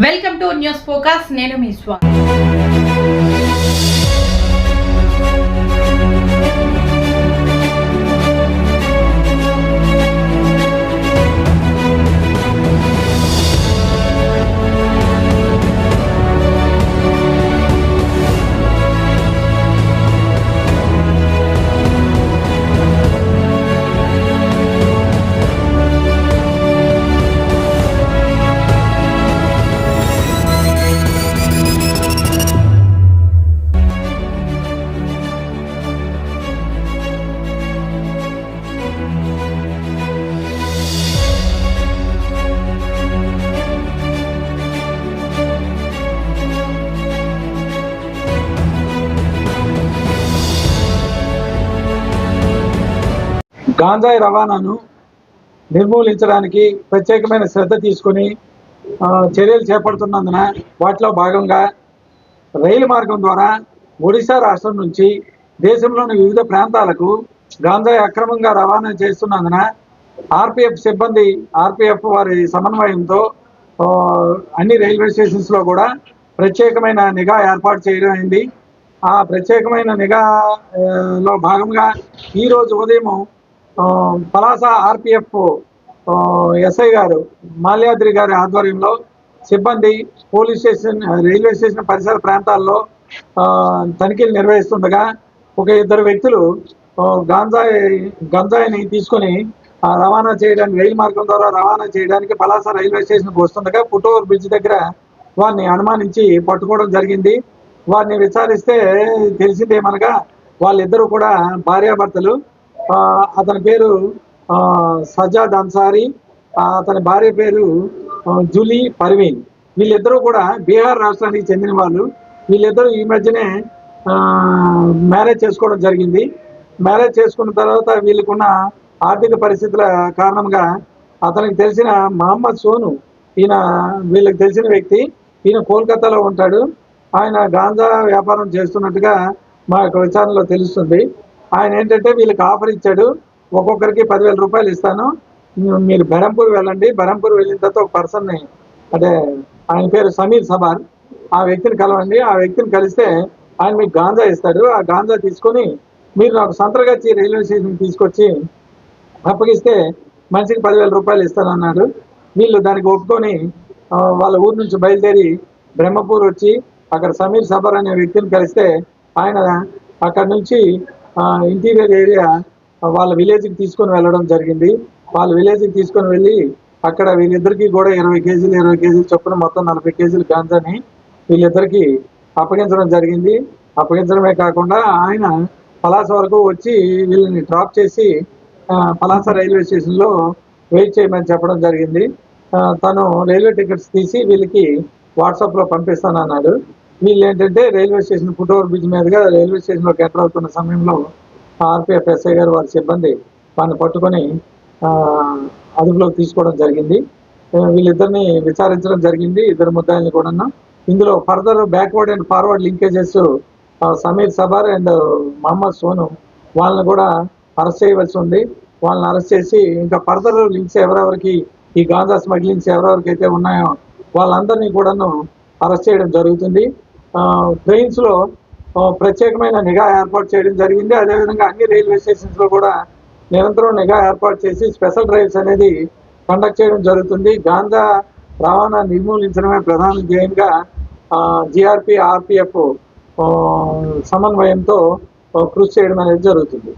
Welcome to news focus నేను మీ స్వామి గాంజాయి రవాణాను నిర్మూలించడానికి ప్రత్యేకమైన శ్రద్ధ తీసుకొని చర్యలు చేపడుతున్నందున వాటిలో భాగంగా రైలు మార్గం ద్వారా ఒడిశా రాష్ట్రం నుంచి దేశంలోని వివిధ ప్రాంతాలకు గాంజాయి అక్రమంగా రవాణా చేస్తున్నందున ఆర్పిఎఫ్ సిబ్బంది ఆర్పిఎఫ్ వారి సమన్వయంతో అన్ని రైల్వే స్టేషన్స్లో కూడా ప్రత్యేకమైన నిఘా ఏర్పాటు చేయడం అయింది. ఆ ప్రత్యేకమైన నిఘా లో భాగంగా ఈరోజు ఉదయము ఉదయం పలాస ఆర్పిఎఫ్ ఎస్ఐ గారు మాల్యాద్రి గారి ఆధ్వర్యంలో సిబ్బంది పోలీస్ స్టేషన్ రైల్వే స్టేషన్ పరిసర ప్రాంతాల్లో తనిఖీలు నిర్వహిస్తుండగా ఒక ఇద్దరు వ్యక్తులు గాంజాయి గంజాయిని తీసుకొని రవాణా చేయడానికి రైలు మార్గం ద్వారా రవాణా చేయడానికి పలాస రైల్వే స్టేషన్కి వస్తుండగా పుట్టూరు బ్రిడ్జ్ దగ్గర వారిని అనుమానించి పట్టుకోవడం జరిగింది. వారిని విచారిస్తే తెలిసిందేమనగా వాళ్ళిద్దరూ కూడా భార్యాభర్తలు అతని పేరు సజాద్ అన్సారీ అతని భార్య పేరు జూలీ పర్వీన్. వీళ్ళిద్దరూ కూడా బీహార్ రాష్ట్రానికి చెందిన వాళ్ళు. వీళ్ళిద్దరూ ఈ మధ్యనే మ్యారేజ్ చేసుకోవడం జరిగింది. మ్యారేజ్ చేసుకున్న తర్వాత వీళ్ళకున్న ఆర్థిక పరిస్థితుల కారణంగా అతనికి తెలిసిన మహమ్మద్ సోను ఈయన వీళ్ళకి తెలిసిన వ్యక్తి ఈయన కోల్కతాలో ఉంటాడు. ఆయన గాంజా వ్యాపారం చేస్తున్నట్టుగా మా యొక్క విచారణలో తెలుస్తుంది. ఆయన ఏంటంటే వీళ్ళకి ఆఫర్ ఇచ్చాడు ఒక్కొక్కరికి పదివేల రూపాయలు ఇస్తాను. మీరు బెరంపూర్ వెళ్ళండి. బెరంపూర్ వెళ్ళిన తర్వాత ఒక పర్సన్ని అంటే ఆయన పేరు సమీర్ సబార్ ఆ వ్యక్తిని కలవండి. ఆ వ్యక్తిని కలిస్తే ఆయన మీకు గాంజా ఇస్తాడు. ఆ గాంజా తీసుకొని మీరు నాకు సంతరగచ్చి రైల్వే స్టేషన్ తీసుకొచ్చి అప్పగిస్తే మనిషికి పదివేల రూపాయలు ఇస్తానన్నాడు. వీళ్ళు దానికి ఒప్పుకొని వాళ్ళ ఊరు నుంచి బయలుదేరి బ్రహ్మపూర్ వచ్చి అక్కడ సమీర్ సబర్ అనే వ్యక్తిని కలిస్తే ఆయన అక్కడ నుంచి ఇంటీరియర్ ఏరియా వాళ్ళ విలేజ్కి తీసుకొని వెళ్ళడం జరిగింది. వాళ్ళ విలేజ్కి తీసుకొని వెళ్ళి అక్కడ వీళ్ళిద్దరికి కూడా ఇరవై కేజీలు ఇరవై కేజీలు చొప్పున మొత్తం నలభై కేజీలు గాంజాని వీళ్ళిద్దరికి అప్పగించడం జరిగింది. అప్పగించడమే కాకుండా ఆయన పలాస వరకు వచ్చి వీళ్ళని డ్రాప్ చేసి పలాస రైల్వే స్టేషన్లో వెయిట్ చేయమని చెప్పడం జరిగింది. తను రైల్వే టికెట్స్ తీసి వీళ్ళకి వాట్సాప్లో పంపిస్తానన్నాడు. వీళ్ళు ఏంటంటే railway station foot over bridge మీదుగా రైల్వే స్టేషన్లోకి ఎంటర్ అవుతున్న సమయంలో ఆర్పిఎఫ్ ఎస్ఐ గారు వారి సిబ్బంది వారిని పట్టుకొని అదుపులోకి తీసుకోవడం జరిగింది. వీళ్ళిద్దరిని విచారించడం జరిగింది. ఇద్దరు ముద్దాయిల్ని కూడా ఇందులో further backward and forward linkages Sameer Sabar and Mohammed Sonu వాళ్ళని కూడా అరెస్ట్ చేయవలసి ఉంది. వాళ్ళని అరెస్ట్ చేసి ఇంకా ఫర్దర్ లింక్స్ ఎవరెవరికి ఈ గాంజా స్మగ్లింగ్స్ ఎవరెవరికి అయితే ఉన్నాయో వాళ్ళందరినీ కూడాను అరెస్ట్ చేయడం జరుగుతుంది. ట్రైన్స్లో ప్రత్యేకమైన నిఘా ఏర్పాటు చేయడం జరిగింది. అదేవిధంగా అన్ని రైల్వే స్టేషన్స్లో కూడా నిరంతరం నిఘా ఏర్పాటు చేసి స్పెషల్ డ్రైవ్స్ అనేది కండక్ట్ చేయడం జరుగుతుంది. గాంజా రవాణా నిర్మూలించడమే ప్రధాన ధ్యేయంగా జిఆర్పి ఆర్పిఎఫ్ సమన్వయంతో కృషి చేయడం అనేది జరుగుతుంది.